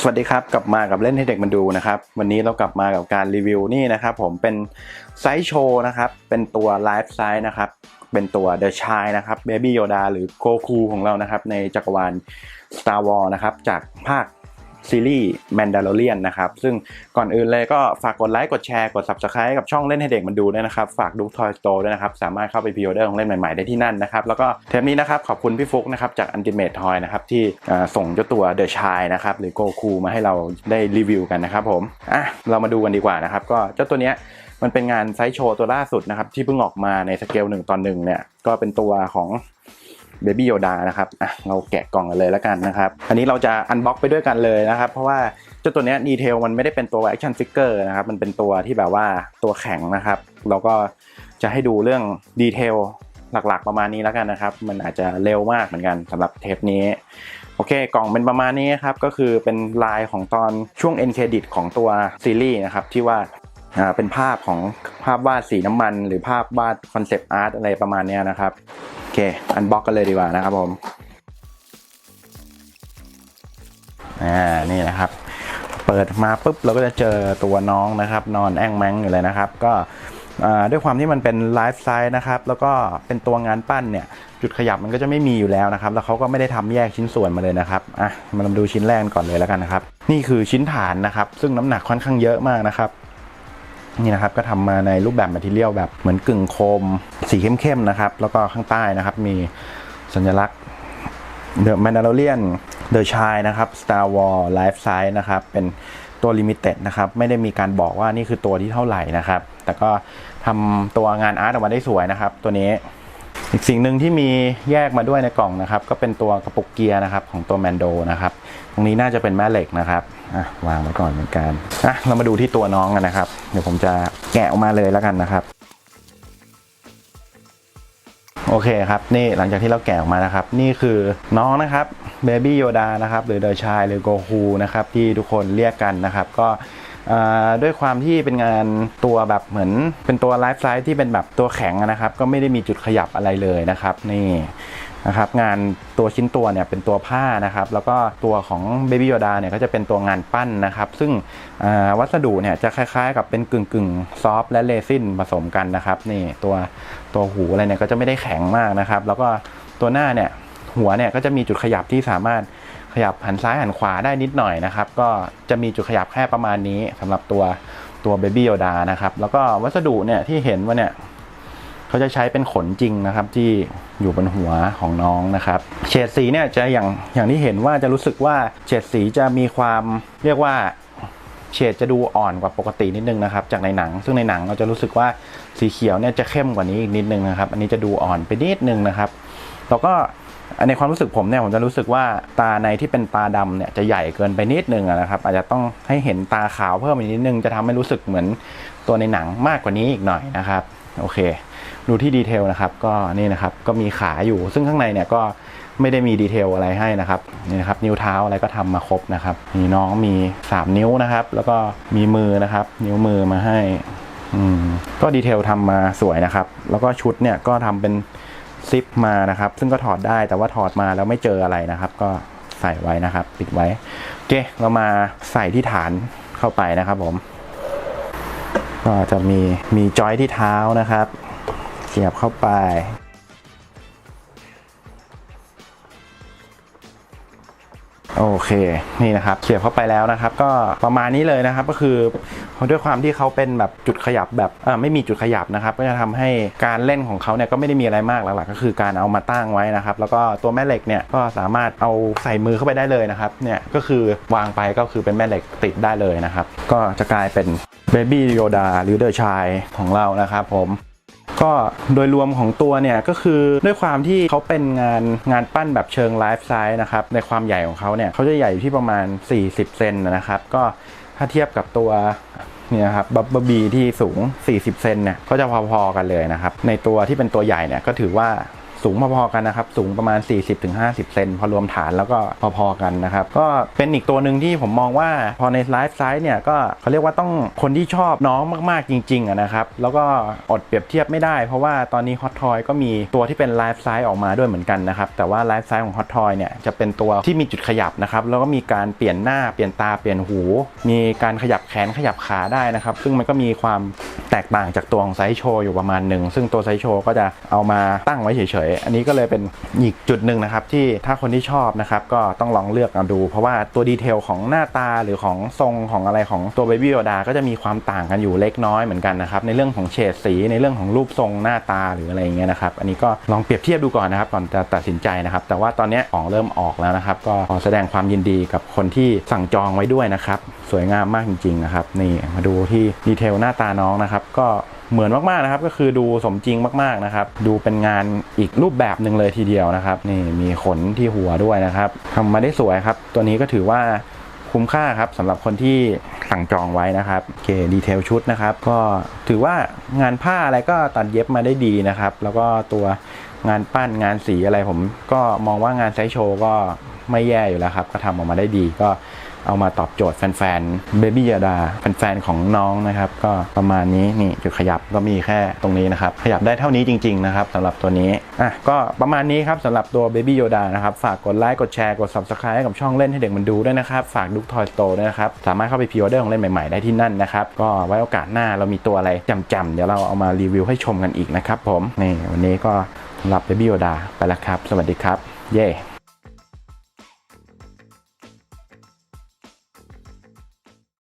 สวัสดีครับ กลับมากับเล่นให้เด็กมันดูนะครับ วันนี้เรากลับมากับการรีวิวนี่นะครับ ผมเป็นไซส์โชว์นะครับ เป็นตัวไลฟ์ไซส์นะครับ เป็นตัวเดอะชายนะครับเบบี้โยดาหรือโกคูของเรานะครับ ในจักรวาล Star Wars นะครับ จากภาค ซีรีส์ Mandalorian นะครับ ซึ่งก่อนอื่นเลยก็ฝากกดไลค์กดแชร์กด Subscribe กับช่องเล่นให้เด็กมันดูด้วยนะครับ ฝากดู Toy Store ด้วยนะครับ สามารถเข้าไปพิออเดอร์ของเล่นใหม่ ๆ ได้ที่นั่นนะครับ แล้วก็เทปนี้นะครับ ขอบคุณพี่ฟุกนะครับ จาก Ultimate Toy นะครับ ที่ส่งเจ้าตัว The Chai นะครับ หรือโกคูมาให้เราได้รีวิวกันนะครับผมอะเรามาดูกันดีกว่านะครับก็เจ้าตัวเนี้ยมันเป็นงานไซส์โชว์ตัวล่าสุดนะครับที่เพิ่งออกมาในสเกลหนึ่งตอนหนึ่งเนี่ยก็เป็นตัวของ เบบี้โยดานะครับอะเราแกะกล่องกันเลยแล้วกันนะครับ อันนี้เราจะอันบ็อกไปด้วยกันเลยนะครับ เพราะว่าเจ้าตัวนี้ดีเทลมันไม่ได้เป็นตัวแอคชั่นฟิกเกอร์นะครับ มันเป็นตัวที่แบบว่าตัวแข็งนะครับเราก็จะให้ดูเรื่องดีเทลหลักๆประมาณนี้แล้วกันนะครับ มันอาจจะเร็วมากเหมือนกันสำหรับเทปนี้ โอเค กล่องเป็นประมาณนี้ครับ ก็คือเป็นลายของตอนช่วง end credit ของตัวซีรีส์นะครับ ที่ว่าอ่าเป็นภาพของภาพวาดสีน้ำมัน หรือภาพวาดคอนเซปต์อาร์ตอะไรประมาณนี้นะครับ เค อันบ็อกกันเลยดีกว่านะครับผม อ่า นี่นะครับ เปิดมาปุ๊บเราก็จะเจอตัวน้องนะครับ นอนแอ่งแมงอยู่เลยนะครับ ก็อ่าด้วยความที่มันเป็นไลฟ์ไซส์นะครับ แล้วก็เป็นตัวงานปั้นเนี่ย จุดขยับมันก็จะไม่มีอยู่แล้วนะครับ แล้วเขาก็ไม่ได้ทำแยกชิ้นส่วนมาเลยนะครับ อะ มาดูชิ้นแรกก่อนเลยแล้วกันนะครับ นี่คือชิ้นฐานนะครับ ซึ่งน้ำหนักค่อนข้างเยอะมากนะครับ นี่นะครับก็ทำมาในรูปแบบแมทเทียลแบบเหมือนกึ่งโคม สีเข้มๆนะครับ แล้วก็ข้างใต้นะครับมีสัญลักษณ์เดอะแมนดาร์เลียนเดอะชายนะครับ Star Wars Life Size นะครับ เป็นตัวลิมิเต็ดนะครับ ไม่ได้มีการบอกว่านี่คือตัวที่เท่าไหร่นะครับ แต่ก็ทำตัวงานอาร์ตออกมาได้สวยนะครับ ตัวนี้ อีกสิ่งหนึ่งที่มีแยกมาด้วยในกล่องนะครับ ก็เป็นตัวกระปุกเกียร์นะครับของตัวแมนโดนะครับ ตรงนี้น่าจะเป็นแม่เหล็กนะครับอะวางไว้ก่อนเหมือนกันอะเรามาดูที่ตัวน้องกันนะครับ เดี๋ยวผมจะแกะออกมาเลยแล้วกันนะครับโอเคครับนี่หลังจากที่เราแกะออกมานะครับ นี่คือน้องนะครับเบบี้โยดานะครับหรือเดอชายหรือโกคูนะครับที่ทุกคนเรียกกันนะครับ ก็ ด้วยความที่เป็นงานตัวแบบเหมือน เป็นตัวไลฟ์ไซส์ที่เป็นแบบตัวแข็งนะครับ ก็ไม่ได้มีจุดขยับอะไรเลยนะครับ นี่นะครับงานตัวชิ้นตัวเนี่ยเป็นตัวผ้านะครับ แล้วก็ตัวของเบบี้โยดาเนี่ยก็จะเป็นตัวงานปั้นนะครับ ซึ่งวัสดุเนี่ยจะคล้ายๆ กับเป็นกึ่งกึ่งซอฟและเรซินผสมกันนะครับนี่ตัวตัวหูอะไรเนี่ยก็จะไม่ได้แข็งมากนะครับ แล้วก็ตัวหน้าเนี่ยหัวเนี่ยก็จะมีจุดขยับที่สามารถ ขยับหันซ้ายหันขวาได้นิดหน่อยนะครับ ก็จะมีจุดขยับแค่ประมาณนี้สำหรับตัวตัวเบบี้โยดานะครับ แล้วก็วัสดุเนี่ยที่เห็นว่าเนี่ยเขาจะใช้เป็นขนจริงนะครับที่อยู่บนหัวของน้องนะครับ เฉดสีเนี่ยจะอย่างอย่างที่เห็นว่าจะรู้สึกว่าเฉดสีจะมีความเรียกว่าเฉดจะดูอ่อนกว่าปกตินิดนึงนะครับ จากในหนัง ซึ่งในหนังเราจะรู้สึกว่าสีเขียวเนี่ยจะเข้มกว่านี้อีกนิดนึงนะครับ อันนี้จะดูอ่อนไปนิดนึงนะครับแล้วก็ ในความรู้สึกผมเนี่ยผมจะรู้สึกว่าตาในที่เป็นตาดำเนี่ยจะใหญ่เกินไปนิดนึงนะครับ อาจจะต้องให้เห็นตาขาวเพิ่มอีกนิดนึงจะทำให้รู้สึกเหมือนตัวในหนังมากกว่านี้อีกหน่อยนะครับโอเค ดูที่ดีเทลนะครับ ก็นี่นะครับก็มีขาอยู่ ซึ่งข้างในเนี่ยก็ไม่ได้มีดีเทลอะไรให้นะครับนี่นะครับนิ้วเท้าอะไรก็ทำมาครบนะครับ มีน้องมี 3 นิ้วนะครับ แล้วก็มีมือนะครับ นิ้วมือมาให้อืมก็ดีเทลทำมาสวยนะครับ แล้วก็ชุดเนี่ยก็ทำเป็น ซิปมานะครับ ซึ่งก็ถอดได้แต่ว่าถอดมาแล้วไม่เจออะไรนะครับ ก็ใส่ไว้นะครับ ปิดไว้โอเคเรามาใส่ที่ฐานเข้าไปนะครับผม ก็จะมีมีจอยที่เท้านะครับเสียบเข้าไปโอเค นี่นะครับเสียบเข้าไปแล้วนะครับ ก็ประมาณนี้เลยนะครับ ก็คือ ด้วยความที่เขาเป็นแบบจุดขยับแบบไม่มีจุดขยับนะครับ ก็จะทำให้การเล่นของเขาเนี่ยก็ไม่ได้มีอะไรมากหลักๆก็คือการเอามาตั้งไว้นะครับ แล้วก็ตัวแม่เหล็กเนี่ยก็สามารถเอาใส่มือเข้าไปได้เลยนะครับเนี่ยก็คือวางไปก็คือเป็นแม่เหล็กติดได้เลยนะครับ ก็จะกลายเป็นเบบี้โยดาหรือเดอ c ชายของเรานะครับผมก็โดยรวมของตัวเนี่ยก็คือด้วยความที่เขาเป็นงานงานปั้นแบบเชิงไลฟ์ไซส์นะครับในความใหญ่ของเขาเนี่ยเขาจะใหญ่อยู่ที่ประมาณ 40 เซนนะครับ ก็ ถ้าเทียบกับตัวเนี่ยครับบับเบิลบีที่สูง 40 เซนเนี่ยก็จะพอๆกันเลยนะครับ ในตัวที่เป็นตัวใหญ่เนี่ยก็ถือว่า สูงพอๆกันนะครับ สูงประมาณ 40-50 เซนพอรวมฐานแล้วก็พอๆกันนะครับ ก็เป็นอีกตัวหนึ่งที่ผมมองว่าพอในไลฟ์ไซส์เนี่ยก็เขาเรียกว่าต้องคนที่ชอบน้องมากๆจริงๆนะครับ แล้วก็อดเปรียบเทียบไม่ได้ เพราะว่าตอนนี้ฮอตทอยก็มีตัวที่เป็นไลฟ์ไซส์ออกมาด้วยเหมือนกันนะครับ แต่ว่าไลฟ์ไซส์ของฮอตทอยเนี่ยจะเป็นตัวที่มีจุดขยับนะครับ แล้วก็มีการเปลี่ยนหน้าเปลี่ยนตาเปลี่ยนหู มีการขยับแขนขยับขาได้นะครับ ซึ่งมันก็มีความแตกต่างจากตัวของไซส์โชว์อยู่ประมาณหนึ่งซึ่งตัวไซส์โชว์ก็จะเอามาตั้งไว้เฉยอันนี้ก็เลยเป็นอีกจุดหนึ่งนะครับที่ถ้าคนที่ชอบนะครับก็ต้องลองเลือกเอาดู เพราะว่าตัวดีเทลของหน้าตาหรือของทรงของอะไรของตัวเบบี้โ d ดาก็จะมีความต่างกันอยู่เล็กน้อยเหมือนกันนะครับในเรื่องของเฉดสีในเรื่องของรูปทรงหน้าตาหรืออะไรอย่างเงี้ยนะครับอันนี้ก็ลองเปรียบเทียบดูก่อนนะครับก่อนจะตัดสินใจนะครับ แต่ว่าตอนนี้ของเริ่มออกแล้วนะครับ ก็ขอแสดงความยินดีกับคนที่สั่งจองไว้ด้วยนะครับ สวยงามมากจริงๆนะครับนี่มาดูที่ดีเทลหน้าตาน้องนะครับก็เหมือนมากๆนะครับ ก็คือดูสมจริงมากๆนะครับ ดูเป็นงานอีกรูปแบบหนึ่งเลยทีเดียวนะครับ นี่มีขนที่หัวด้วยนะครับทำมาได้สวยครับ ตัวนี้ก็ถือว่าคุ้มค่าครับสำหรับคนที่สั่งจองไว้นะครับโอเคดีเทลชุดนะครับ ก็ถือว่างานผ้าอะไรก็ตัดเย็บมาได้ดีนะครับ แล้วก็ตัวงานปั้นงานสีอะไรผม ก็มองว่างานไซส์โชว์ก็ไม่แย่อยู่แล้วครับ ก็ทำออกมาได้ดีก็ เอามาตอบโจทย์แฟนๆเบบี้ยาดาแฟนๆของน้องนะครับ ก็ประมาณนี้นี่จุดขยับก็มีแค่ตรงนี้นะครับ ขยับได้เท่านี้จริง ๆ นะครับสำหรับตัวนี้อะก็ประมาณนี้ครับสำหรับตัว Baby Yoda นะครับ ฝากกดไลค์กดแชร์กด Subscribe ให้กับช่องเล่นให้เด็กมันดูด้วยนะครับ ฝากดุกทอยโตด้วยนะครับ สามารถเข้าไปพรีออเดอร์ของเล่นใหม่ ๆ ได้ที่นั่นนะครับ ก็ไว้โอกาสหน้าเรามีตัวอะไรจำๆเดี๋ยวเราเอามารีวิวให้ชมกันอีกนะครับผมนี่วันนี้ก็สำหรับ Baby Yoda ไปแล้วครับ สวัสดีครับ เย้